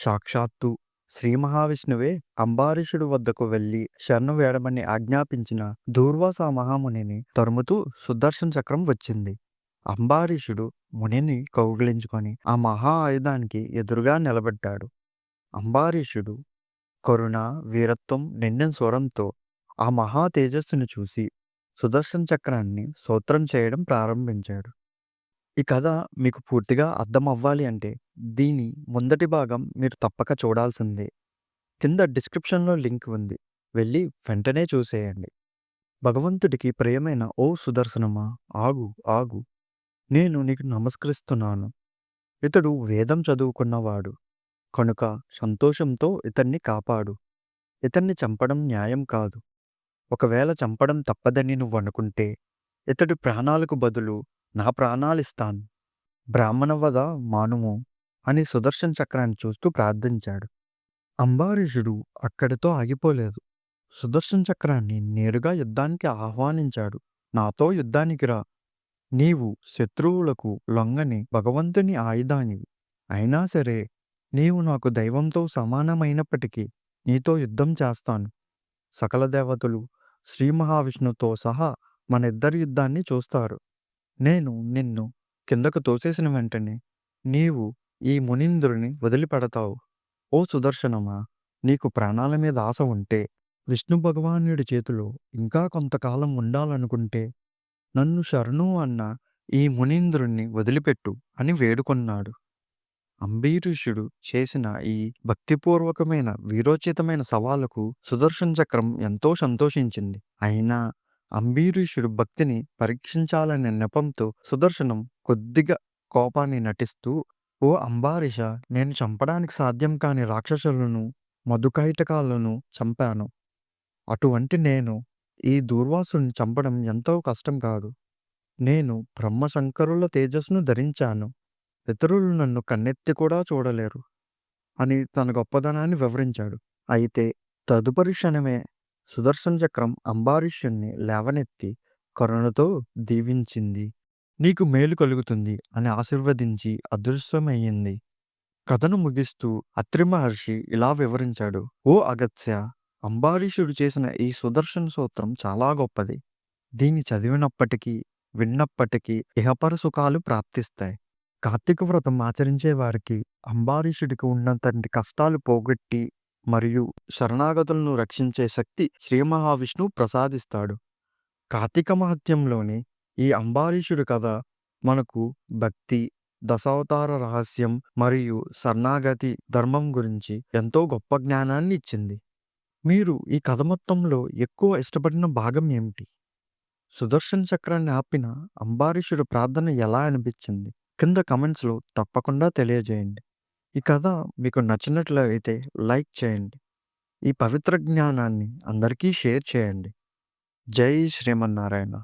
సాక్షాత్తు శ్రీ మహావిష్ణువే అంబారీషుడు వద్దకు వెళ్ళి శరణు వేడమని ఆజ్ఞాపించిన దూర్వాస మహామునిని తరుముతూ సుదర్శన చక్రం వచ్చింది. అంబారీషుడు మునిని కౌగిలించుకొని ఆ మహా ఆయుధానికి ఎదురుగా నిలబడ్డాడు. అంబారీషుడు కరుణ వీరత్వం నిండిన స్వరంతో ఆ మహా తేజస్సును చూసి సుదర్శన చక్రాన్ని సూత్రం చేయడం ప్రారంభించాడు. ఈ కథ మీకు పూర్తిగా అర్థం అవ్వాలి అంటే దీని ముందటి భాగం మీరు తప్పక చూడాల్సిందే. కింద డిస్క్రిప్షన్లో లింక్ ఉంది. వెళ్ళి వెంటనే చూసేయండి. భగవంతుడికి ప్రియమైన ఓ సుదర్శనమా? ఆగు ఆగు. నేను నీకు నమస్కరిస్తున్నాను. ఇతడు వేదం చదువుకున్నవాడు. కనుక సంతోషంతో ఇతన్ని కాపాడు. ఇతన్ని చంపడం న్యాయం కాదు. ఒకవేళ చంపడం తప్పదని నువ్వు అనుకుంటే ఇతడి ప్రాణాలకు బదులు నా ప్రాణాలిస్తాను. బ్రాహ్మణవద మానుము. అని సుదర్శన్ చక్రాన్ని చూస్తూ ప్రార్థించాడు. అంబారీషుడు అక్కడితో ఆగిపోలేదు. సుదర్శన్ చక్రాన్ని నేరుగా యుద్ధానికి ఆహ్వానించాడు. నాతో యుద్ధానికి రా. నీవు శత్రువులకు లొంగని భగవంతుని ఆయుధానివి. అయినా సరే నీవు నాకు దైవంతో సమానమైనప్పటికీ నీతో యుద్ధం చేస్తాను. సకల దేవతలు శ్రీ మహావిష్ణుతో సహా మన ఇద్దరి యుద్ధాన్ని చూస్తారు. నేను నిన్ను కిందకు తోసేసిన వెంటనే నీవు ఈ మునీంద్రుని వదిలిపెడతావు? ఓ సుదర్శనమా నీకు ప్రాణాల మీద ఆశ ఉంటే విష్ణు భగవానుడి చేతిలో ఇంకా కొంతకాలం ఉండాలనుకుంటే నన్ను శరణు అన్న ఈ మునీంద్రుణ్ణి వదిలిపెట్టు అని వేడుకొన్నాడు. అంబీరీషుడు చేసిన ఈ భక్తిపూర్వకమైన వీరోచితమైన సవాలుకు సుదర్శన చక్రం ఎంతో సంతోషించింది. అయినా అంబీరీషుడు భక్తిని పరీక్షించాలనే నెపంతో సుదర్శనం కొద్దిగా కోపాన్ని నటిస్తూ ఓ అంబారీష నేను చంపడానికి సాధ్యం కాని రాక్షసులను మధుకైటకాలను చంపాను. అటువంటి నేను ఈ దూర్వాసుని చంపడం ఎంతో కష్టం కాదు. నేను బ్రహ్మశంకరుల తేజస్సును ధరించాను. ఇతరులు నన్ను కన్నెత్తి కూడా చూడలేరు అని తన గొప్పదనాన్ని వివరించాడు. అయితే తదుపరి క్షణమే సుదర్శన చక్రం అంబారీష్యుణ్ణి లేవనెత్తి కరుణతో దీవించింది. నీకు మేలు కలుగుతుంది అని ఆశీర్వదించి అదృశ్యమయ్యింది. కథను ముగిస్తూ అత్రి మహర్షి ఇలా వివరించాడు. ఓ అగత్య అంబారీషుడు చేసిన ఈ సుదర్శన సూత్రం చాలా గొప్పది. దీన్ని చదివినప్పటికీ విన్నప్పటికీ ఇహపర సుఖాలు ప్రాప్తిస్తాయి. కార్తీక వ్రతం ఆచరించే వారికి అంబారీషుడికి ఉన్నంతటి కష్టాలు పోగొట్టి మరియు శరణాగతులను రక్షించే శక్తి శ్రీ మహావిష్ణువు ప్రసాదిస్తాడు. కార్తీక మహత్యంలోనే ఈ అంబారీషుడు కథ మనకు భక్తి దశావతార రహస్యం మరియు శరణాగతి ధర్మం గురించి ఎంతో గొప్ప జ్ఞానాన్ని ఇచ్చింది. మీరు ఈ కథ మొత్తంలో ఎక్కువ ఇష్టపడిన భాగం ఏమిటి? సుదర్శన్ చక్రాన్ని ఆపిన అంబారీషుడి ప్రార్థన ఎలా అనిపించింది? కింద కమెంట్స్లో తప్పకుండా తెలియజేయండి. ఈ కథ మీకు నచ్చినట్లయితే లైక్ చేయండి. ఈ పవిత్ర జ్ఞానాన్ని అందరికీ షేర్ చేయండి. జై శ్రీమన్నారాయణ.